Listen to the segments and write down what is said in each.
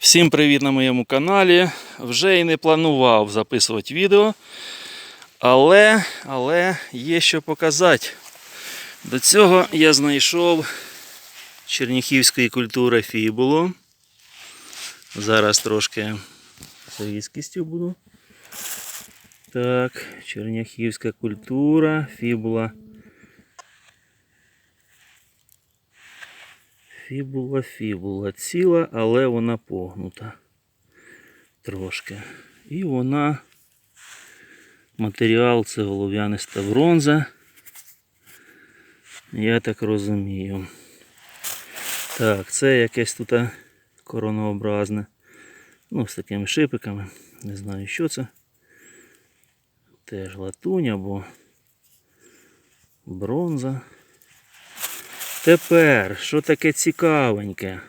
Всім привіт на моєму каналі. Вже і не планував записувати відео, але, але є що показати. До цього я знайшов черніхівської культури фібулу. Зараз трошки з різкістю буду. Так, черняхівська культура, фібула. Фібула, фібула ціла, але вона погнута трошки. І вона матеріал це голов'яниста бронза. Я так розумію. Так, це якесь тут коронообразне. Ну, з такими шипиками. Не знаю, що це. Теж латунь або бронза. Тепер, що таке цікавеньке?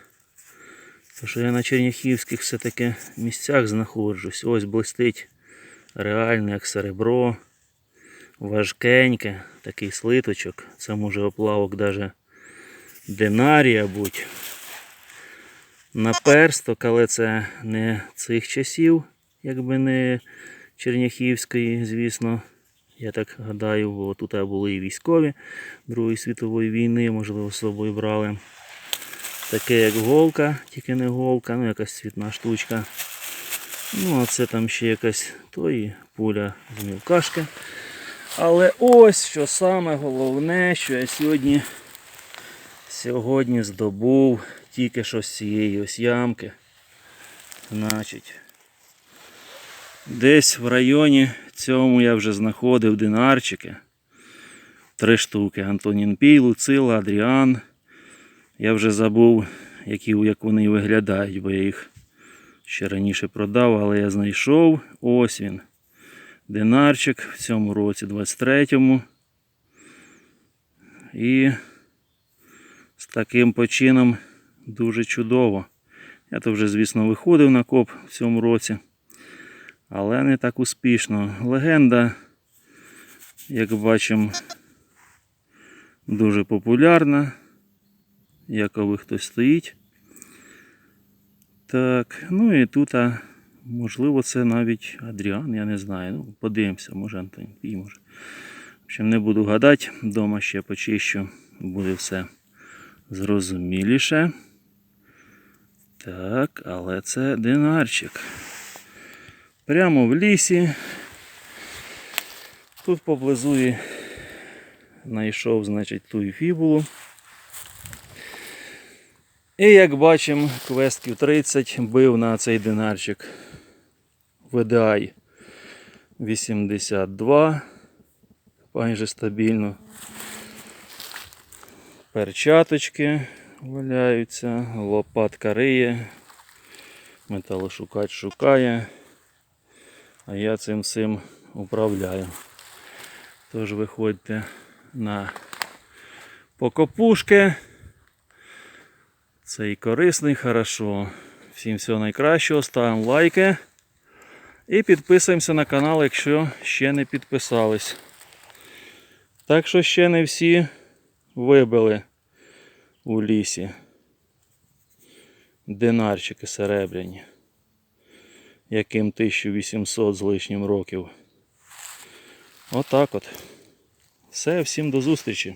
То що я на черняхівських все-таки місцях знаходжусь. Ось блистить реально як серебро. Важкеньке, такий слиточок. Це може оплавок даже динарія будь. Наперсток, але це не цих часів, якби не Черняхівської, звісно. Я так гадаю, бо тут були і військові Другої світової війни, можливо, з собою брали. Таке як голка, тільки не голка, ну якась цвітна штучка. Ну, а це там ще якась тої пуля з мілкашки. Але ось що саме головне, що я сьогодні сьогодні здобув тільки що з цієї ось ямки. Значить, Десь в районі цьому я вже знаходив динарчики. Три штуки. Антонін Пій, Луцила, Адріан. Я вже забув, які, як вони виглядають, бо я їх ще раніше продав, але я знайшов. Ось він. Динарчик в цьому році, 23-му. І з таким почином дуже чудово. Я то вже, звісно, виходив на коп в цьому році але не так успішно. Легенда, як бачимо, дуже популярна. Яковий хтось стоїть. Так, ну і тут, можливо, це навіть Адріан, я не знаю. Ну, подивимося, може Антон Пій, може. В общем, не буду гадати, вдома ще почищу, буде все зрозуміліше. Так, але це динарчик. Прямо в лісі. Тут поблизу і знайшов, значить, ту і фібулу. І як бачимо, квестків 30 бив на цей динарчик VDI 82. Майже стабільно. Перчаточки валяються, лопатка риє, металошукач шукає. А я цим всім управляю. Тож виходьте на покопушки. Це і корисний, хорошо. Всім всього найкращого, ставимо лайки. І підписуємося на канал, якщо ще не підписались. Так що ще не всі вибили у лісі. Динарчики серебряні яким 1800 з лишнім років. Отак от. Все, всім до зустрічі.